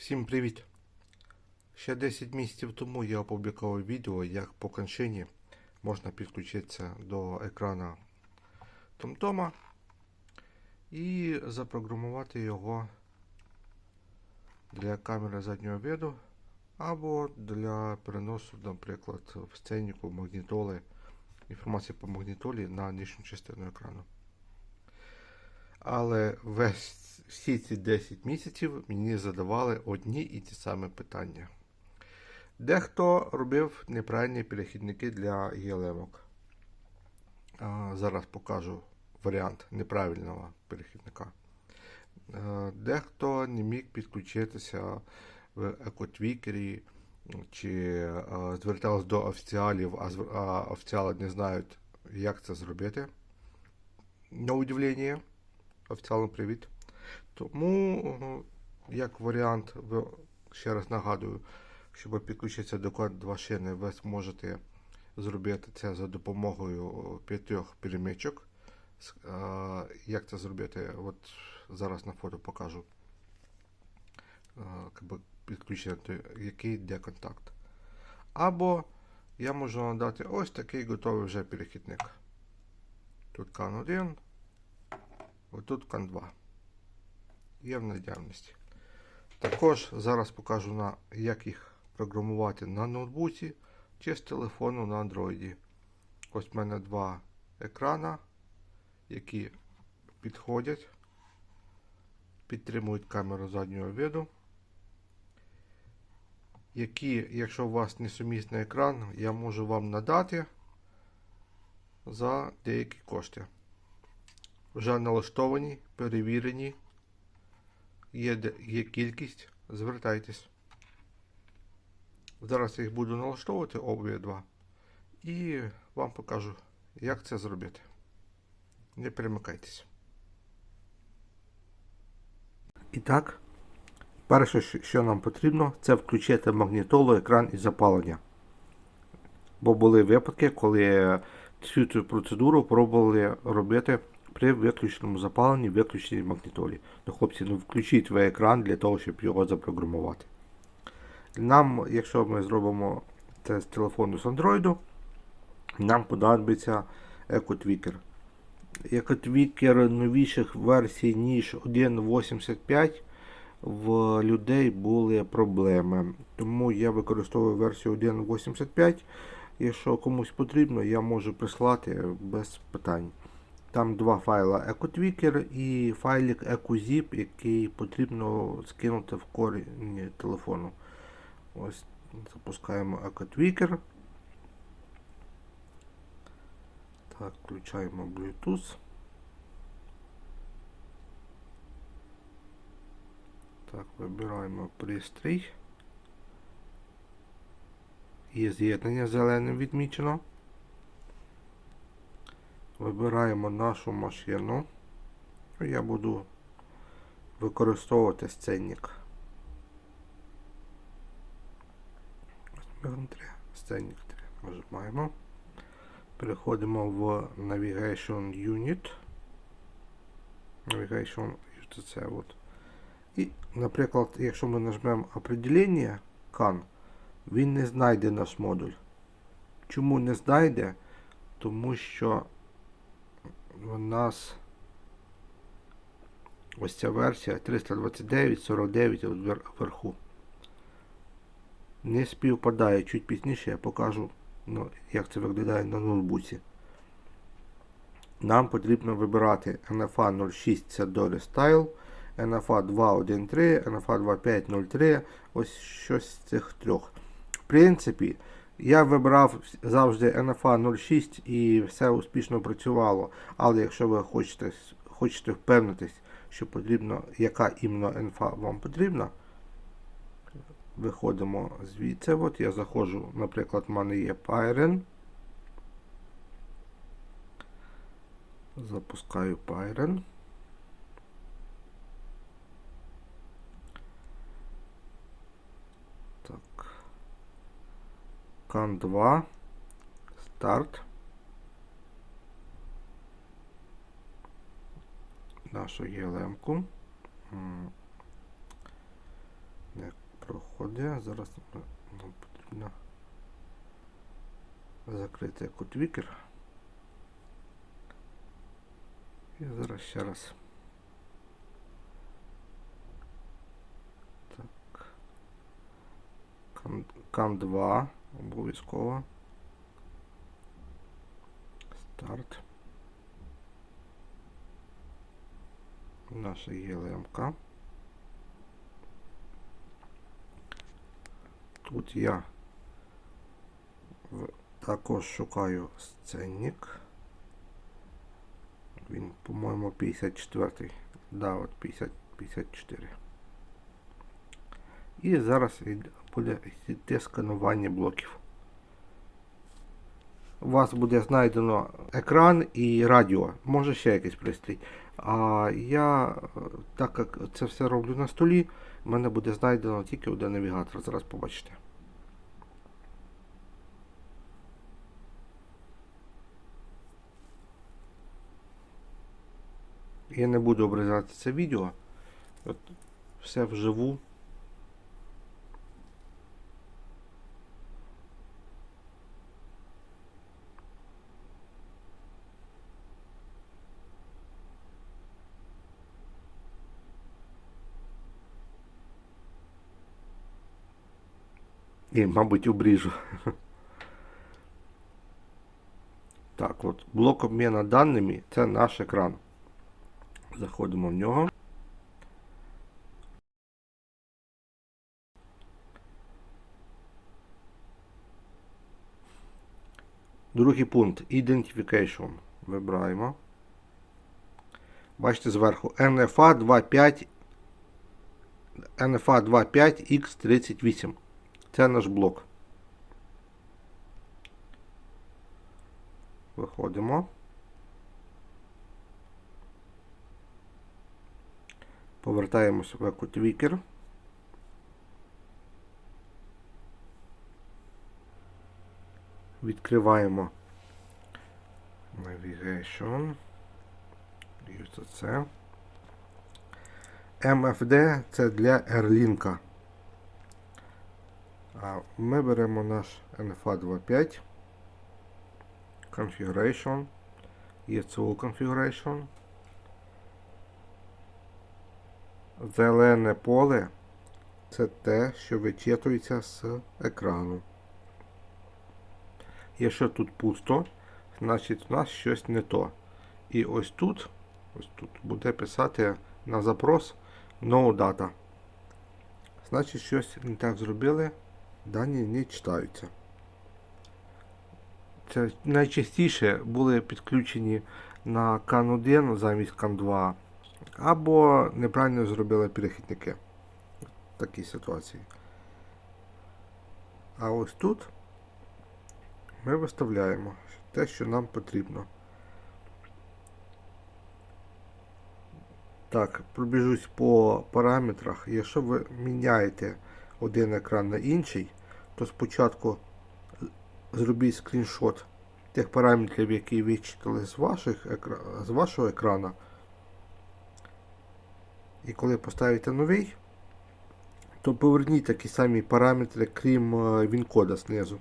Всім привіт! Ще 10 місяців тому я опублікував відео, як по кончині можна підключитися до екрана TomToma і запрограмувати його для камери заднього виду або для переносу, наприклад, в сценіку магнітоли, інформації по магнітолі на нижню частину екрану. Але весь, всі ці 10 місяців мені задавали одні і ті самі питання. Дехто робив неправильні перехідники для ELM. Зараз покажу варіант неправильного перехідника. Дехто не міг підключитися в екотвікері чи звертався до офіціалів, а офіціали не знають, як це зробити. На удивлення офіціально привіт. Тому, е, як варіант, ще раз нагадую, щоб підключитися до код 2 шини, ви зможете зробити це за допомогою п'ятьох перемичок. Як це зробити? От зараз на фото покажу. Підключення, який де контакт. Або я можу надати ось такий готовий вже перехідник. Тут CAN 1, Отут кан 2. Є в наявності. Також зараз покажу, на, як їх програмувати на ноутбуці чи з телефону на Android. Ось в мене два екрана, які підходять, підтримують камеру заднього виду. Які, якщо у вас несумісний екран, я можу вам надати за деякі кошти вже налаштовані, перевірені. Є, є кількість. Звертайтесь. Зараз я їх буду налаштовувати обидва. І вам покажу, як це зробити. Не перемикайтесь. І так, перше, що нам потрібно, це включити магнітолу, екран і запалення. Бо були випадки, коли цю цю процедуру пробували робити при виключеному запаленні, виключеній магнітолі. Ну, хлопці, ну включіть ви екран для того, щоб його запрограмувати. Нам, якщо ми зробимо це з телефону з Android, нам понадобиться EcoTweaker. EcoTweaker новіших версій, ніж 1.85 в людей були проблеми. Тому я використовую версію 1.85. Якщо комусь потрібно, я можу прислати без питань. Там два файла EcoTweaker і файлик EcoZip, який потрібно скинути в корінь телефону. Ось запускаємо EcoTweaker. Так, включаємо Bluetooth. Так, вибираємо пристрій. Є з'єднання зеленим відмічено. Вибираємо нашу машину. Я буду використовувати сценник. Сценник 3. Нажимаємо. Переходимо в Navigation Unit. Navigation це от. І, наприклад, якщо ми нажмемо определення CAN, він не знайде наш модуль. Чому не знайде? Тому що у нас ось ця версія 329.49 вверху. Не співпадає чуть пізніше, я покажу, ну, як це виглядає на ноутбуці. Нам потрібно вибирати NFA 06 це Dory Style, NFA 2.1.3, NFA 2.5.03, ось щось з цих трьох. В принципі, я вибрав завжди NFA 06 і все успішно працювало. Але якщо ви хочете, хочете впевнитись, що потрібно, яка іменно NFA вам потрібна, виходимо звідси. От я заходжу, наприклад, в мене є Pyren. Запускаю Pyren. Так. CAN 2. Старт. Нашу ЄЛМ-ку. Не виходить. Зараз нам потрібно закрити екотвікер. І зараз ще раз. Так. Кам 2 обов'язково. Старт. Наша ЄЛМК. Тут я також шукаю сценник. Він, по-моєму, 54-й. Да, от 50, 54. І зараз йде- сканування блоків. У вас буде знайдено екран і радіо, може ще якийсь пристрій. А я, так як це все роблю на столі, в мене буде знайдено тільки один навігатор. Зараз побачите. Я не буду обрізати це відео. От все вживу. І, мабуть, обріжу. Так, от блок обміну даними це наш екран. Заходимо в нього. Другий пункт Identification. Вибираємо. Бачите зверху NFA 25 NFA 25X38. Це наш блок. Виходимо. Повертаємося в EcoTweaker. Відкриваємо Navigation. Це. MFD це для Airlink. Ми беремо наш NFA 25. Configuration. ECO Configuration. Зелене поле це те, що вичитується з екрану. Якщо тут пусто, значить у нас щось не то. І ось тут, ось тут буде писати на запрос No Data. Значить, щось не так зробили, дані не читаються. Це найчастіше були підключені на CAN 1 замість CAN 2, або неправильно зробили перехідники. В такій ситуації. А ось тут ми виставляємо те, що нам потрібно. Так, пробіжусь по параметрах. Якщо ви міняєте один екран на інший, то спочатку зробіть скріншот тих параметрів, які ви читали з, ваших з вашого екрана. І коли поставите новий, то поверніть такі самі параметри, крім е, він-кода знизу.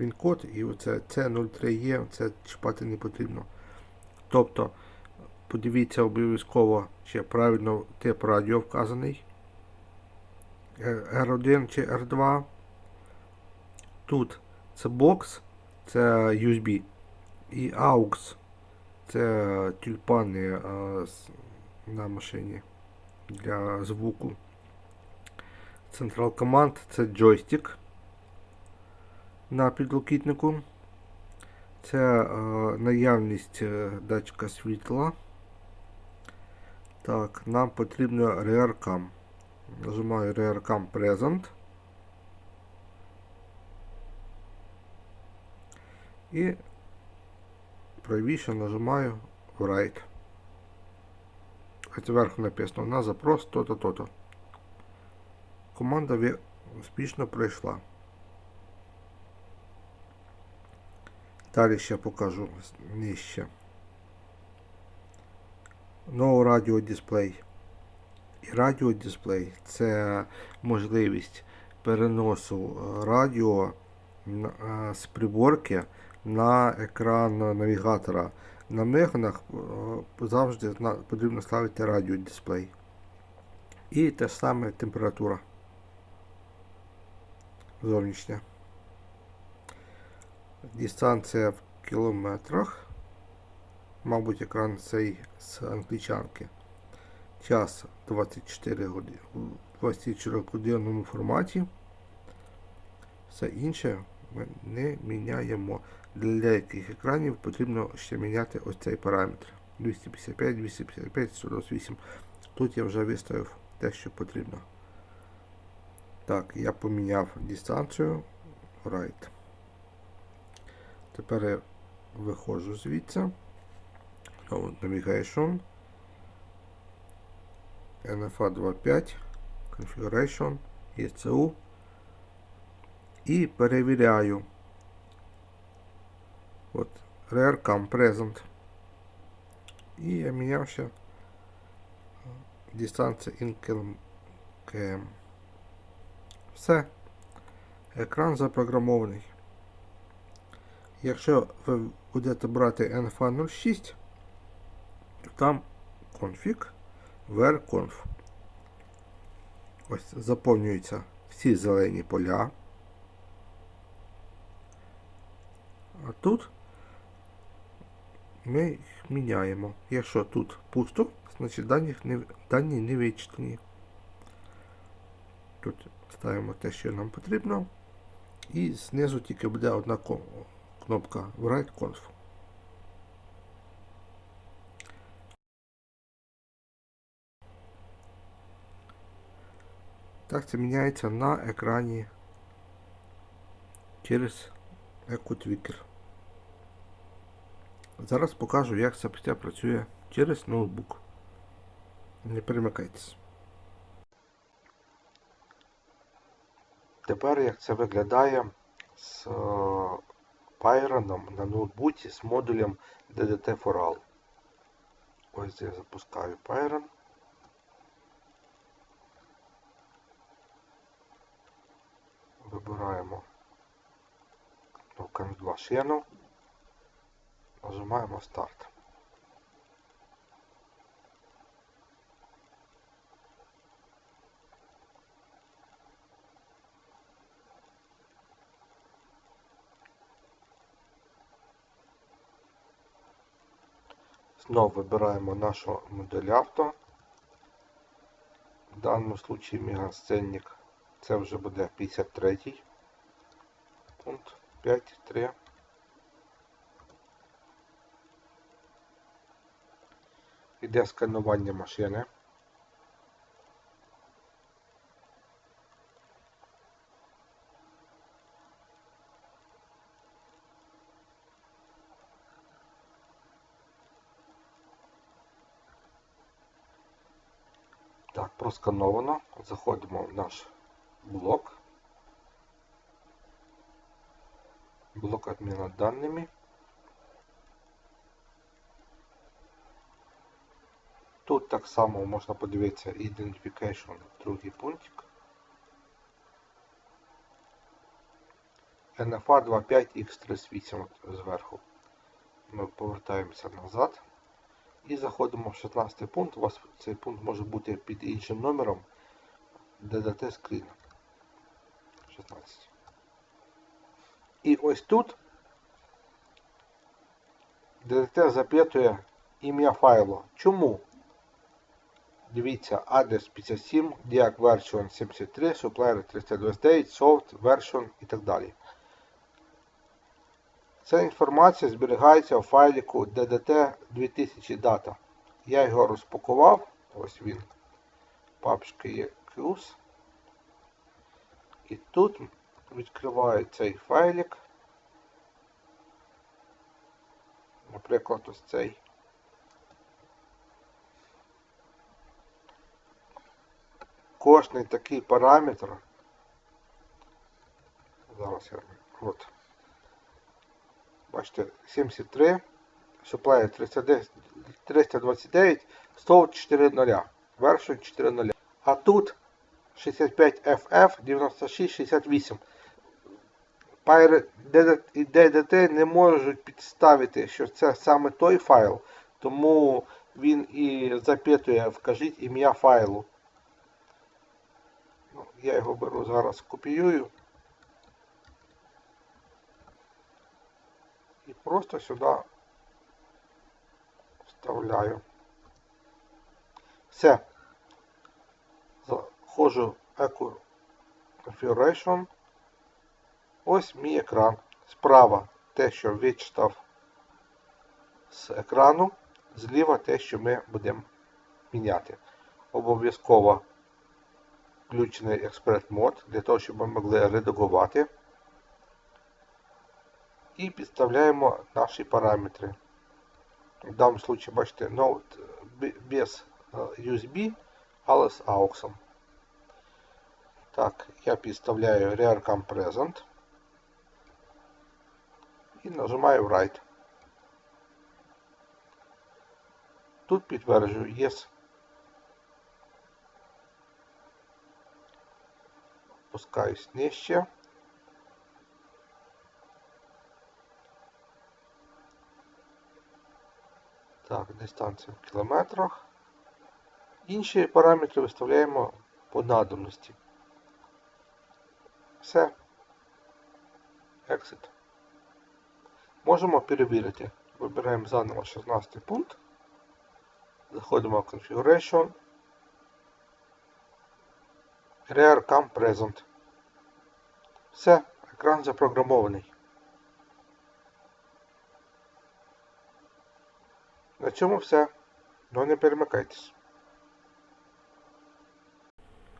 Він-код і оце C03E, це чіпати не потрібно. Тобто, подивіться обов'язково, чи правильно тип радіо вказаний. R1 чи R2. Тут це бокс, це USB. І AUX це тюльпани е, на машині для звуку. Central Command це джойстик на підлокітнику. Це е, наявність е, датчика світла. Так, нам потрібно Cam. Нажимаю Rear Cam Present. І правіше нажимаю Write. А зверху написано на запрос то-то, то-то. Команда успішно пройшла. Далі ще покажу нижче. No Radio Display. Радіодисплей це можливість переносу е, радіо е, з приборки на екран навігатора. На меганах е, завжди потрібно ставити радіодисплей. І те ж саме температура зовнішня. Дистанція в кілометрах. Мабуть, екран цей з англічанки. Час 24 години в 24 годинному форматі. Все інше ми не міняємо. Для деяких екранів потрібно ще міняти ось цей параметр. 255, 255, 128. Тут я вже виставив те, що потрібно. Так, я поміняв дистанцію. Right. Тепер я виходжу звідси. Navigation. NFA 25. Configuration. ECU. І перевіряю. От, Rare Present. І я міняв ще дистанція in km. Все. Екран запрограмований. Якщо ви будете брати NFA 06, то там config where conf. Ось заповнюються всі зелені поля. А тут ми їх міняємо. Якщо тут пусто, значить дані не, дані не вичислені. Тут ставимо те, що нам потрібно. І знизу тільки буде одна кнопка Write Conf. Так це міняється на екрані через EcoTwicker. Зараз покажу, як це працює через ноутбук. Не перемикайтесь. Тепер як це виглядає з Pyron на ноутбуці з модулем DDT for All. Ось я запускаю Pyron. Вибираємо кнопку M2 шину. Нажимаємо старт. Знову вибираємо нашу модель авто. В даному случаї мегасценник. Це вже буде 53 пункт 5.3. Іде сканування машини. Так, проскановано. Заходимо в наш блок. Блок обміну даними. Тут так само можна подивитися Identification, другий пунктик. NFA 25X38 зверху. Ми повертаємося назад і заходимо в 16 пункт. У вас цей пункт може бути під іншим номером DDT скрін. 16. І ось тут DDT запитує ім'я файлу. Чому? Дивіться, адрес 57, Diag version 73, supplier 329, soft version і так далі. Ця інформація зберігається у файліку DDT 2000 дата. Я його розпакував. Ось він. Папочка є Qs. І тут відкриваю цей файлик. Наприклад, ось цей. Кожний такий параметр. Зараз я от. Бачите, 73, supply 310, 329, 104 0, вершин 4 0. А тут 65FF 9668. Pirate і DDT не можуть підставити, що це саме той файл, тому він і запитує, вкажіть ім'я файлу. Ну, я його беру зараз, копіюю. І просто сюди вставляю. Все. Заходжу в Echo Configuration. Ось мій екран. Справа те, що вичитав з екрану, зліва те, що ми будемо міняти. Обов'язково включений експерт мод для того, щоб ми могли редагувати. І підставляємо наші параметри. В даному случае, бачите, ноут без е, USB, але з AUX. Так, я підставляю RearCam Present і нажимаю Write. Тут підтверджую Yes. Опускаюсь нижче. Так, дистанція в кілометрах. Інші параметри виставляємо по надобності. Все. Exit. Можемо перевірити. Вибираємо заново 16 пункт. Заходимо в Configuration. Rear Cam Present. Все, екран запрограмований. На цьому все. Ну не перемикайтесь.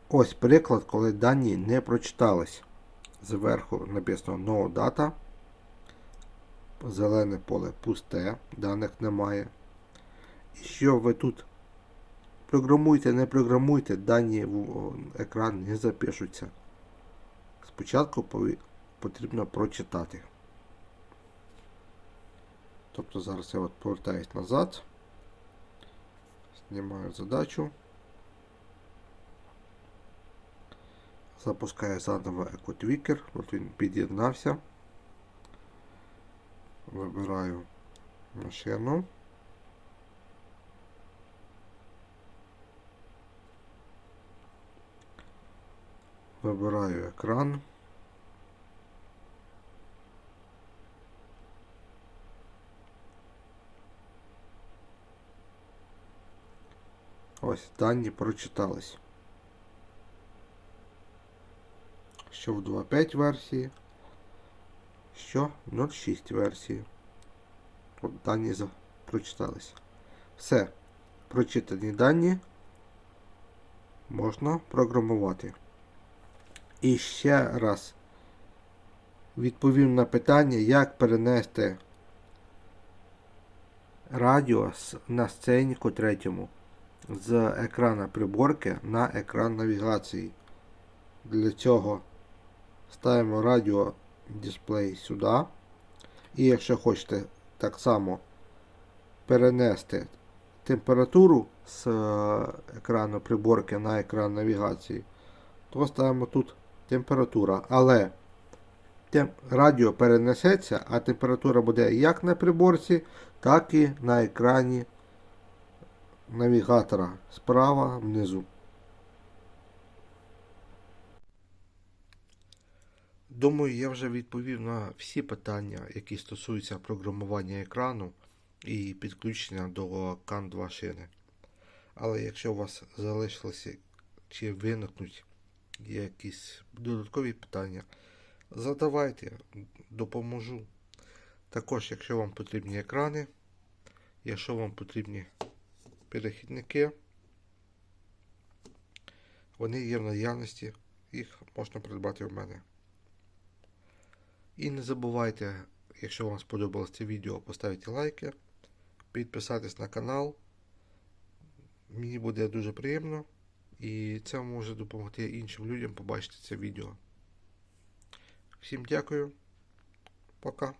Ось приклад, коли дані не прочитались. Зверху написано No Data. Зелене поле пусте, даних немає. І що ви тут програмуєте, не програмуйте, дані в екран не запишуться. Спочатку потрібно прочитати. Тобто зараз я от повертаюсь назад. Знімаю задачу. Запускаю заново EcoTweaker. От він під'єднався. Вибираю машину. Вибираю екран. Ось дані прочитались. Що в 2.5 версії, що 0.6 версії. От дані прочиталися. Все. Прочитані дані можна програмувати. І ще раз відповім на питання, як перенести радіо на сценіку третьому з екрана приборки на екран навігації. Для цього ставимо радіо дисплей сюди. І якщо хочете так само перенести температуру з е, екрану приборки на екран навігації, то ставимо тут температура. Але радіо перенесеться, а температура буде як на приборці, так і на екрані навігатора справа внизу. Думаю, я вже відповів на всі питання, які стосуються програмування екрану і підключення до CAN 2 шини. Але якщо у вас залишилися чи виникнуть якісь додаткові питання, задавайте, допоможу. Також, якщо вам потрібні екрани, якщо вам потрібні перехідники, вони є в наявності, їх можна придбати в мене. І не забувайте, якщо вам сподобалось це відео, поставити лайки, підписатись на канал. Мені буде дуже приємно і це може допомогти іншим людям побачити це відео. Всім дякую. Пока.